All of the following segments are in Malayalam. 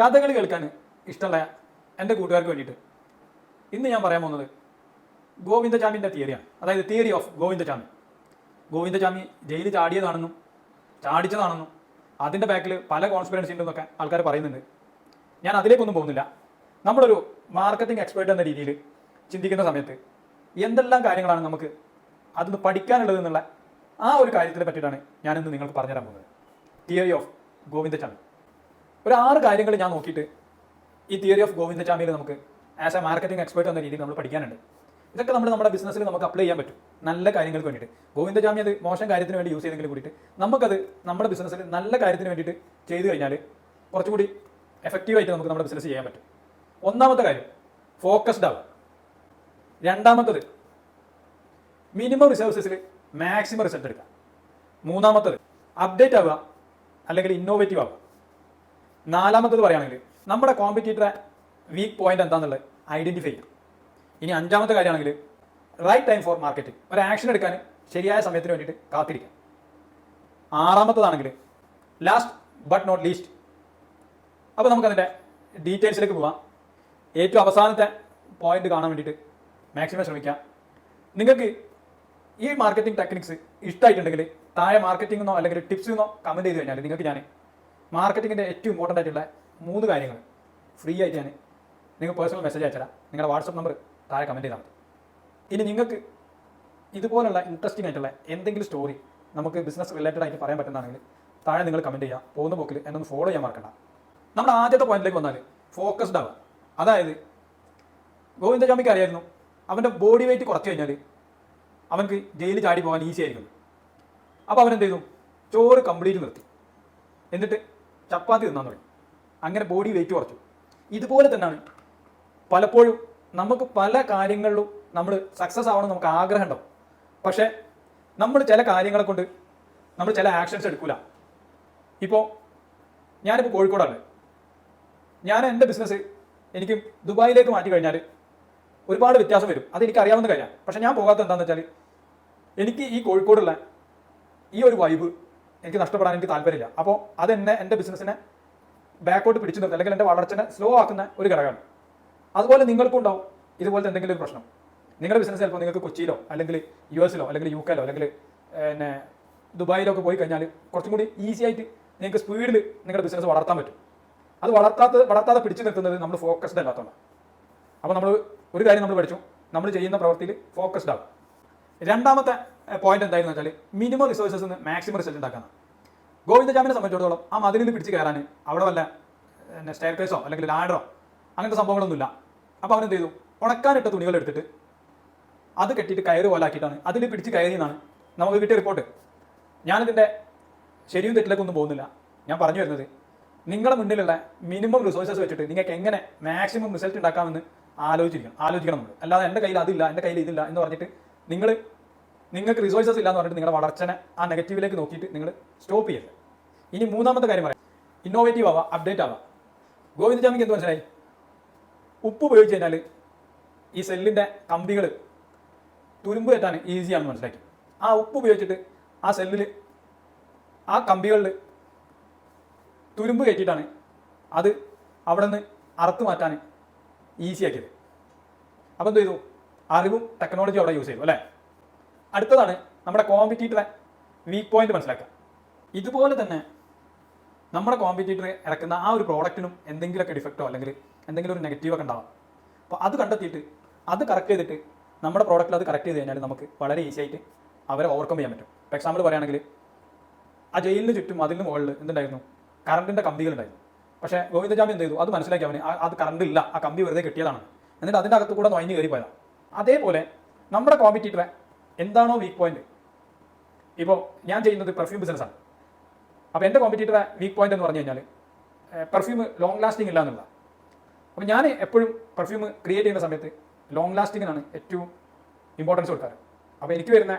കഥകൾ കേൾക്കാൻ ഇഷ്ടമുള്ള എന്റെ കൂട്ടുകാർക്ക് വേണ്ടിയിട്ട് ഇന്ന് ഞാൻ പറയാൻ പോകുന്നത് ഗോവിന്ദചാമിന്റെ തിയറിയാണ് അതായത് തിയറി ഓഫ് ഗോവിന്ദചാമി. ഗോവിന്ദചാമി ജയിലിൽ ചാടിയതാണെന്നും ചാടിച്ചതാണെന്നും അതിന്റെ ബാക്കിൽ പല കോൺസ്പിറൻസി ഉണ്ടെന്നൊക്കെ ആൾക്കാർ പറയുന്നുണ്ട്. ഞാൻ അതിലേക്കൊന്നും പോകുന്നില്ല. നമ്മളൊരു മാർക്കറ്റിംഗ് എക്സ്പേർട്ട് എന്ന രീതിയിൽ ചിന്തിക്കുന്ന സമയത്ത് എന്തെല്ലാം കാര്യങ്ങളാണ് നമുക്ക് അതൊന്ന് പഠിക്കാനുള്ളത് എന്നുള്ള ആ ഒരു കാര്യത്തിനെ പറ്റിയിട്ടാണ് ഞാനിന്ന് നിങ്ങൾക്ക് പറഞ്ഞുതരാൻ പോകുന്നത്. Theory of Govindachami. ഒരു ആറ് കാര്യങ്ങൾ ഞാൻ നോക്കിയിട്ട് ഈ തിയറി ഓഫ് ഗോവിന്ദ ഗോവിന്ദചാമിയിൽ നമുക്ക് ആസ് എ മാർക്കറ്റിംഗ് എക്സ്പേർട്ട് എന്ന രീതിയിൽ നമ്മൾ പഠിക്കാനുണ്ട്. ഇതൊക്കെ നമ്മൾ നമ്മുടെ ബിസിനസ്സിൽ നമുക്ക് അപ്ലൈ ചെയ്യാൻ പറ്റും. നല്ല കാര്യങ്ങൾക്ക് വേണ്ടിയിട്ട്. ഗോവിന്ദചാമി അത് മോശം കാര്യത്തിന് വേണ്ടി യൂസ് ചെയ്തെങ്കിലും കൂടിയിട്ട് നമുക്കത് നമ്മുടെ ബിസിനസ്സിൽ നല്ല കാര്യത്തിന് വേണ്ടിയിട്ട് ചെയ്തു കഴിഞ്ഞാൽ കുറച്ചുകൂടി എഫക്റ്റീവായിട്ട് നമുക്ക് നമ്മുടെ ബിസിനസ് ചെയ്യാൻ പറ്റും. ഒന്നാമത്തെ കാര്യം ഫോക്കസ്ഡ് ആവുക. രണ്ടാമത്തത് മിനിമം റിസോഴ്സസിൽ മാക്സിമം റിസൾട്ട് എടുക്കുക. മൂന്നാമത്തത് അപ്ഡേറ്റ് ആവുക അല്ലെങ്കിൽ ഇന്നോവേറ്റീവ് ആവുക. നാലാമത്തത് പറയുകയാണെങ്കിൽ നമ്മുടെ കോമ്പറ്റീറ്ററെ വീക്ക് പോയിന്റ് എന്താണെന്നുള്ളത് ഐഡന്റിഫൈ ചെയ്യുക ഇനി അഞ്ചാമത്തെ കാര്യമാണെങ്കിൽ റൈറ്റ് ടൈം ഫോർ മാർക്കറ്റ് ഒരു ആക്ഷൻ എടുക്കാൻ ശരിയായ സമയത്തിന് വേണ്ടിയിട്ട് കാത്തിരിക്കുക ആറാമത്തതാണെങ്കിൽ ലാസ്റ്റ് ബട്ട് നോട്ട് ലീസ്റ്റ് അപ്പോൾ നമുക്കതിന്റെ ഡീറ്റെയിൽസിലേക്ക് പോവാം. ഏറ്റവും അവസാനത്തെ പോയിന്റ് കാണാൻ വേണ്ടിയിട്ട് മാക്സിമം ശ്രമിക്കാം. നിങ്ങൾക്ക് ഈ മാർക്കറ്റിംഗ് ടെക്നിക്സ് ഇഷ്ടമായിട്ടുണ്ടെങ്കിൽ താഴെ മാർക്കറ്റിംഗ് എന്നോ അല്ലെങ്കിൽ ടിപ്സ് എന്നോ കമന്റ് ചെയ്ത് കഴിഞ്ഞാൽ നിങ്ങൾക്ക് ഞാൻ മാർക്കറ്റിങ്ങിന്റെ ഏറ്റവും ഇമ്പോർട്ടന്റ് ആയിട്ടുള്ള മൂന്ന് കാര്യങ്ങൾ ഫ്രീ ആയിട്ട് ഞാൻ നിങ്ങൾ പേഴ്സണൽ മെസ്സേജ് അയച്ചുതരാം നിങ്ങളുടെ വാട്സപ്പ് നമ്പർ താഴെ കമന്റ് ചെയ്താൽ മതി. ഇനി നിങ്ങൾക്ക് ഇതുപോലുള്ള ഇൻട്രസ്റ്റിംഗ് ആയിട്ടുള്ള എന്തെങ്കിലും സ്റ്റോറി നമുക്ക് ബിസിനസ് റിലേറ്റഡ് ആയിട്ട് പറയാൻ പറ്റുന്നതാണെങ്കിൽ താഴെ നിങ്ങൾ കമന്റ് ചെയ്യുക. പോകുന്ന പോക്കിൽ എന്നൊന്ന് ഫോളോ ചെയ്യാൻ മറക്കണ്ട. നമ്മുടെ ആദ്യത്തെ പോയിന്റിലേക്ക് വന്നാൽ ഫോക്കസ്ഡ് ആവുക. അതായത് ഗോവിന്ദജാമിക്ക് അറിയായിരുന്നു അവന്റെ ബോഡി വെയിറ്റ് കുറച്ച് കഴിഞ്ഞാൽ അവൻക്ക് ജയിലിൽ ചാടി പോകാൻ ഈസി ആയിരിക്കും. അപ്പോൾ അവൻ എന്ത് ചെയ്തു? ചോറ് കംപ്ലീറ്റ് നിർത്തി. എന്നിട്ട് ചപ്പാത്തി തിന്നാൻ തുടങ്ങി. അങ്ങനെ ബോഡി വെയിറ്റ് കുറച്ചു. ഇതുപോലെ തന്നെയാണ് പലപ്പോഴും നമുക്ക് പല കാര്യങ്ങളിലും നമ്മൾ സക്സസ് ആവണം നമുക്ക് ആഗ്രഹം ഉണ്ടാവും. പക്ഷേ നമ്മൾ ചില കാര്യങ്ങളെ കൊണ്ട് നമ്മൾ ചില ആക്ഷൻസ് എടുക്കൂല. ഇപ്പോൾ ഞാനിപ്പോൾ കോഴിക്കോടാണ്. ഞാൻ എന്റെ ബിസിനസ് എനിക്ക് ദുബായിലേക്ക് മാറ്റി കഴിഞ്ഞാൽ ഒരുപാട് വ്യത്യാസം വരും. അത് എനിക്ക് അറിയാവുന്ന കാര്യമാണ്. പക്ഷെ ഞാൻ പോകാത്ത എന്താണെന്ന് വെച്ചാൽ എനിക്ക് ഈ കോഴിക്കോടുള്ള ഈ ഒരു വൈബ് എനിക്ക് നഷ്ടപ്പെടാൻ എനിക്ക് താല്പര്യമില്ല. അപ്പോൾ അതെന്നെ എന്റെ ബിസിനസ്സിനെ ബാക്കോട്ട് പിടിച്ചു നിർത്തും അല്ലെങ്കിൽ എന്റെ വളർച്ചനെ സ്ലോ ആക്കുന്ന ഒരു ഘടകമാണ്. അതുപോലെ നിങ്ങൾക്കും ഉണ്ടാവും ഇതുപോലത്തെ എന്തെങ്കിലും ഒരു പ്രശ്നം. നിങ്ങളുടെ ബിസിനസ് ചിലപ്പോൾ നിങ്ങൾക്ക് കൊച്ചിയിലോ അല്ലെങ്കിൽ യു എസിലോ അല്ലെങ്കിൽ യു കെയിലോ അല്ലെങ്കിൽ പിന്നെ ദുബായിലോ ഒക്കെ പോയി കഴിഞ്ഞാൽ കുറച്ചും കൂടി ഈസി ആയിട്ട് നിങ്ങൾക്ക് സ്പീഡിൽ നിങ്ങളുടെ ബിസിനസ് വളർത്താൻ പറ്റും. അത് വളർത്താത്ത വളർത്താതെ പിടിച്ചു നിർത്തുന്നത് നമ്മൾ ഫോക്കസ്ഡ് അല്ലാത്തതാണ് അപ്പോൾ നമ്മൾ ഒരു കാര്യം നമ്മൾ പഠിച്ചു. നമ്മൾ ചെയ്യുന്ന പ്രവൃത്തിയിൽ ഫോക്കസ്ഡ് ആവും. രണ്ടാമത്തെ പോയിന്റ് എന്തായിരുന്നു വെച്ചാൽ മിനിമം റിസോഴ്സസ് നിന്ന് മാക്സിമം റിസൾട്ട് ഉണ്ടാക്കാനാണ് ഗോവിന്ദജാമിനെ സംബന്ധിച്ചിടത്തോളം ആ മതിലിൽ പിടിച്ച് കയറാൻ അവിടെ വല്ല സ്റ്റെയർ കേസോ അല്ലെങ്കിൽ ലാഡറോ അങ്ങനത്തെ സംഭവങ്ങളൊന്നുമില്ല. അപ്പോൾ അവനെന്ത് ചെയ്തു? ഉണക്കാനിട്ട തുണികൾ എടുത്തിട്ട് അത് കെട്ടിയിട്ട് കയറ് പോലാക്കിയിട്ടാണ് അതിൽ പിടിച്ച് കയറിയെന്നാണ് നമുക്ക് കിട്ടിയ റിപ്പോർട്ട് ഞാനിതിന്റെ ശരിയും തെറ്റിലേക്കൊന്നും പോകുന്നില്ല. ഞാൻ പറഞ്ഞു വരുന്നത് നിങ്ങളുടെ മുന്നിലുള്ള മിനിമം റിസോഴ്സസ് വെച്ചിട്ട് നിങ്ങൾക്ക് എങ്ങനെ മാക്സിമം റിസൾട്ട് ഉണ്ടാക്കാമെന്ന് ആലോചിക്കണം ആലോചിക്കണം നമ്മൾ അല്ലാതെ എന്റെ കയ്യിൽ അതില്ല എന്റെ കയ്യിൽ ഇതില്ല എന്ന് പറഞ്ഞിട്ട് നിങ്ങൾ നിങ്ങൾക്ക് റിസോഴ്സസ് ഇല്ല എന്ന് പറഞ്ഞിട്ട് നിങ്ങളുടെ വളർച്ചനെ ആ നെഗറ്റീവിലേക്ക് നോക്കിയിട്ട് നിങ്ങൾ സ്റ്റോപ്പ് ചെയ്യരുത്. ഇനി മൂന്നാമത്തെ കാര്യം പറയാം. ഇന്നോവേറ്റീവ് ആവാം അപ്ഡേറ്റ് ആവാം. ഗോവിന്ദജാമിക്ക് എന്ത് മനസ്സിലായി? ഉപ്പ് ഉപയോഗിച്ച് കഴിഞ്ഞാൽ ഈ സെല്ലിന്റെ കമ്പികൾ തുരുമ്പ് കയറ്റാൻ ഈസിയാണെന്ന് മനസ്സിലാക്കി. ആ ഉപ്പ് ഉപയോഗിച്ചിട്ട് ആ സെല്ലിൽ ആ കമ്പികളിൽ തുരുമ്പ് കയറ്റിയിട്ടാണ് അത് അവിടെ നിന്ന് അറുത്ത് മാറ്റാൻ ഈസിയാക്കിയത് അപ്പോൾ എന്ത് ചെയ്തു? അറിവും ടെക്നോളജിയും അവിടെ യൂസ് ചെയ്തു അല്ലേ? അടുത്തതാണ് നമ്മുടെ കോമ്പറ്റീറ്ററെ വീക്ക് പോയിന്റ് മനസ്സിലാക്കുക. ഇതുപോലെ തന്നെ നമ്മുടെ കോമ്പറ്റീറ്റർ ഇറക്കുന്ന ആ ഒരു പ്രോഡക്റ്റിനും എന്തെങ്കിലുമൊക്കെ ഡിഫക്റ്റോ അല്ലെങ്കിൽ എന്തെങ്കിലും ഒരു നെഗറ്റീവ് ഒക്കെ ഉണ്ടാവാം. അപ്പോൾ അത് കണ്ടെത്തിയിട്ട് അത് കറക്റ്റ് ചെയ്തിട്ട് നമ്മുടെ പ്രോഡക്റ്റിൽ അത് കറക്റ്റ് ചെയ്ത് കഴിഞ്ഞാൽ നമുക്ക് വളരെ ഈസി ആയിട്ട് അവരെ ഓവർകം ചെയ്യാൻ പറ്റും. ഇപ്പോൾ എക്സാമ്പിൾ പറയുകയാണെങ്കിൽ ആ ജയിലിന് ചുറ്റും അതിന് മുകളിൽ എന്തുണ്ടായിരുന്നു? കറണ്ടിന്റെ കമ്പികൾ ഉണ്ടായിരുന്നു. പക്ഷേ ഗോവിന്ദജാമി എന്ത് ചെയ്തു? അത് മനസ്സിലാക്കി അവന് അത് കറണ്ട് ഇല്ല. ആ കമ്പി വെറുതെ കിട്ടിയതാണ്. എന്നിട്ട് അതിന്റെ അകത്ത് കൂടെ നൊയഞ്ഞ് കയറി പോയതാണ് അതേപോലെ നമ്മുടെ കോമ്പറ്റീറ്ററെ എന്താണോ വീക്ക് പോയിന്റ് ഇപ്പോൾ ഞാൻ ചെയ്യുന്നത് പെർഫ്യൂം ബിസിനസ്സാണ് അപ്പോൾ എന്റെ കോമ്പറ്റീറ്ററെ വീക്ക് പോയിന്റ് എന്ന് പറഞ്ഞു കഴിഞ്ഞാൽ പെർഫ്യൂം ലോങ് ലാസ്റ്റിംഗ് ഇല്ല എന്നുള്ളതാണ് അപ്പോൾ ഞാൻ എപ്പോഴും പെർഫ്യൂം ക്രിയേറ്റ് ചെയ്യുന്ന സമയത്ത് ലോങ് ലാസ്റ്റിങ്ങിനാണ് ഏറ്റവും ഇമ്പോർട്ടൻസ് കൊടുക്കാറ്. അപ്പോൾ എനിക്ക് വരുന്ന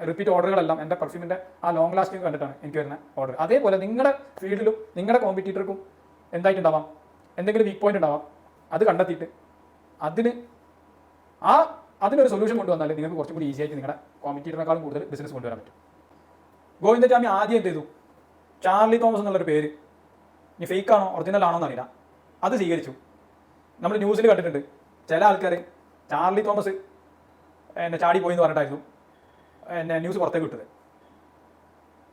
റിപ്പീറ്റ് ഓർഡറുകളെല്ലാം എന്റെ പെർഫ്യൂമിന്റെ ആ ലോങ് ലാസ്റ്റിംഗ് കണ്ടിട്ടാണ് എനിക്ക് വരുന്ന ഓർഡർ അതേപോലെ നിങ്ങളുടെ ഫീൽഡിലും നിങ്ങളുടെ കോമ്പറ്റീറ്റർക്കും എന്തായിട്ടുണ്ടാവാം? എന്തെങ്കിലും വീക്ക് പോയിന്റ് ഉണ്ടാവാം. അത് കണ്ടെത്തിയിട്ട് അതിന് ആ അതിനൊരു സൊല്യൂഷൻ കൊണ്ടുവന്നാൽ നിങ്ങൾക്ക് കുറച്ചും കൂടി ഈസി ആയിട്ട് നിങ്ങളുടെ കോമ്പറ്റീറ്ററിനേക്കാളും കൂടുതൽ ബിസിനസ് കൊണ്ടുവരാൻ പറ്റും. ഗോവിന്ദചാമി ആദ്യം എന്ത് ചെയ്തു? ചാർലി തോമസ് എന്നുള്ളൊരു പേര്. ഇനി ഫേക്ക് ആണോ ഒറിജിനൽ ആണോ എന്നറിയില്ല. അത് സ്വീകരിച്ചു. നമ്മൾ ന്യൂസിൽ കണ്ടിട്ടുണ്ട്. ചില ആൾക്കാർ ചാർലി തോമസ് എന്നെ ചാടി പോയി എന്ന് പറഞ്ഞിട്ടായിരുന്നു എന്നെ ന്യൂസ് പുറത്തേക്ക് വിട്ടത്.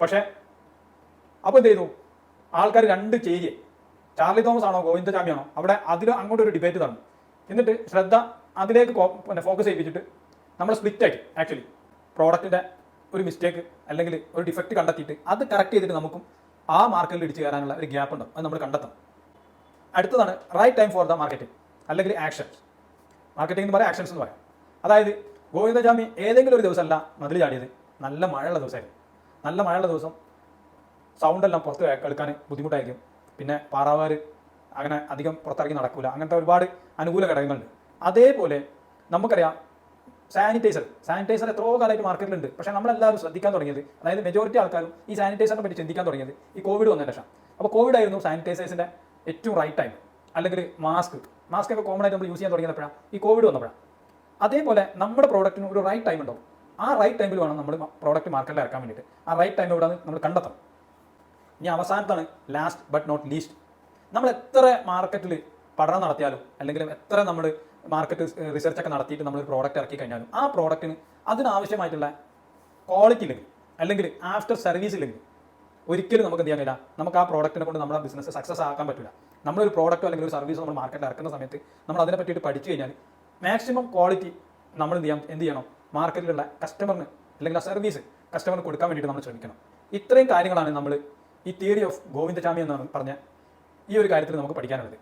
പക്ഷേ അപ്പോൾ എന്ത് ചെയ്തു? ആൾക്കാർ രണ്ട് ചേരി ചാർലി തോമസ് ആണോ ഗോവിന്ദചാമി ആണോ അവിടെ അതിൽ അങ്ങോട്ടൊരു ഡിബേറ്റ് തന്നു എന്നിട്ട് ശ്രദ്ധ അതിലേക്ക് പിന്നെ ഫോക്കസ് ചെയ്യിപ്പിച്ചിട്ട് നമ്മൾ സ്പ്ലിറ്റ് ആക്കി ആക്ച്വലി പ്രോഡക്റ്റിന്റെ ഒരു മിസ്റ്റേക്ക് അല്ലെങ്കിൽ ഒരു ഡിഫക്റ്റ് കണ്ടെത്തിയിട്ട് അത് കറക്റ്റ് ചെയ്തിട്ട് നമുക്കും ആ മാർക്കറ്റിൽ ഇടിച്ച് കയറാനുള്ള ഒരു ഗ്യാപ്പ് ഉണ്ടാവും. അത് നമ്മൾ കണ്ടെത്തണം. അടുത്തതാണ് right time for the marketing അല്ലെങ്കിൽ ആക്ഷൻ മാർക്കറ്റിംഗ് എന്ന് പറയാം ആക്ഷൻസ് എന്ന് പറയാം. അതായത് ഗോവിന്ദജാമി ഏതെങ്കിലും ഒരു ദിവസമല്ല മതിൽ ചാടിയത്. നല്ല മഴയുള്ള ദിവസമായിരുന്നു. നല്ല മഴയുള്ള ദിവസം സൗണ്ടെല്ലാം പുറത്ത് കേൾക്കാൻ ബുദ്ധിമുട്ടായിരിക്കും. പിന്നെ പാറാവാർ അങ്ങനെ അധികം പുറത്തിറങ്ങി നടക്കില്ല അങ്ങനത്തെ ഒരുപാട് അനുകൂല ഘടകങ്ങളുണ്ട്. അതേപോലെ നമുക്കറിയാം സാനിറ്റൈസർ സാനിറ്റൈസർ എത്രയോ കാലമായിട്ട് മാർക്കറ്റിലുണ്ട് പക്ഷേ നമ്മളെല്ലാവരും ശ്രദ്ധിക്കാൻ തുടങ്ങിയത് അതായത് മെജോറിറ്റി ആൾക്കാരും ഈ സാനിറ്റൈസറിനെ പറ്റി ചിന്തിക്കാൻ തുടങ്ങിയത് ഈ കോവിഡ് വന്ന ശേഷം. അപ്പോൾ കോവിഡ് ആയിരുന്നു സാനിറ്റൈസേഴ്സിന്റെ ഏറ്റവും റൈറ്റ് ടൈം അല്ലെങ്കിൽ മാസ്ക് മാസ്ക് ഒക്കെ കോമൺ ആയിട്ട് നമ്മൾ യൂസ് ചെയ്യാൻ തുടങ്ങിയപ്പോഴാണ് ഈ കോവിഡ് വന്നപ്പോഴാണ് അതേപോലെ നമ്മുടെ പ്രോഡക്റ്റിന് ഒരു റൈറ്റ് ടൈം ഉണ്ടാവും. ആ റൈറ്റ് ടൈമിൽ വേണം നമ്മൾ പ്രോഡക്റ്റ് മാർക്കറ്റിൽ ഇറക്കാൻ വേണ്ടിയിട്ട്. ആ റൈറ്റ് ടൈം എവിടെ നമ്മൾ കണ്ടെത്തണം. ഇനി അവസാനത്താണ് ലാസ്റ്റ് ബട്ട് നോട്ട് ലീസ്റ്റ് നമ്മൾ എത്ര മാർക്കറ്റിൽ പഠനം നടത്തിയാലും അല്ലെങ്കിൽ എത്ര നമ്മൾ മാർക്കറ്റ് റിസർച്ച് ഒക്കെ നടത്തിയിട്ട് നമ്മൾ പ്രോഡക്റ്റ് ഇറക്കി കഴിഞ്ഞാലും ആ പ്രോഡക്റ്റിന് അതിനാവശ്യമായിട്ടുള്ള ക്വാളിറ്റി ഇല്ലെങ്കിൽ അല്ലെങ്കിൽ ആഫ്റ്റർ സർവീസ് ഇല്ലെങ്കിൽ ഒരിക്കലും നമുക്ക് എന്ത് ചെയ്യാൻ കഴിയില്ല. നമുക്ക് ആ പ്രോഡക്റ്റിനെ കൊണ്ട് നമ്മുടെ ബിസിനസ് സക്സസ് ആക്കാൻ പറ്റില്ല നമ്മളൊരു പ്രോഡക്റ്റോ അല്ലെങ്കിൽ ഒരു സർവീസ് നമ്മൾ മാർക്കറ്റിൽ ഇറക്കുന്ന സമയത്ത് നമ്മൾ അതിനെ പറ്റിയിട്ട് പഠിച്ചു കഴിഞ്ഞാൽ മാക്സിമം ക്വാളിറ്റി നമ്മൾ എന്ത് ചെയ്യാം എന്ത് ചെയ്യണം? മാർക്കറ്റിലുള്ള കസ്റ്റമറിന് അല്ലെങ്കിൽ ആ സർവീസ് കസ്റ്റമറിന് കൊടുക്കാൻ വേണ്ടിയിട്ട് നമ്മൾ ശ്രമിക്കണം. ഇത്രയും കാര്യങ്ങളാണ് നമ്മൾ ഈ തിയറി ഓഫ് ഗോവിന്ദചാമി എന്നാണ് പറഞ്ഞ ഈ ഒരു കാര്യത്തിൽ നമുക്ക് പഠിക്കാനുള്ളത്.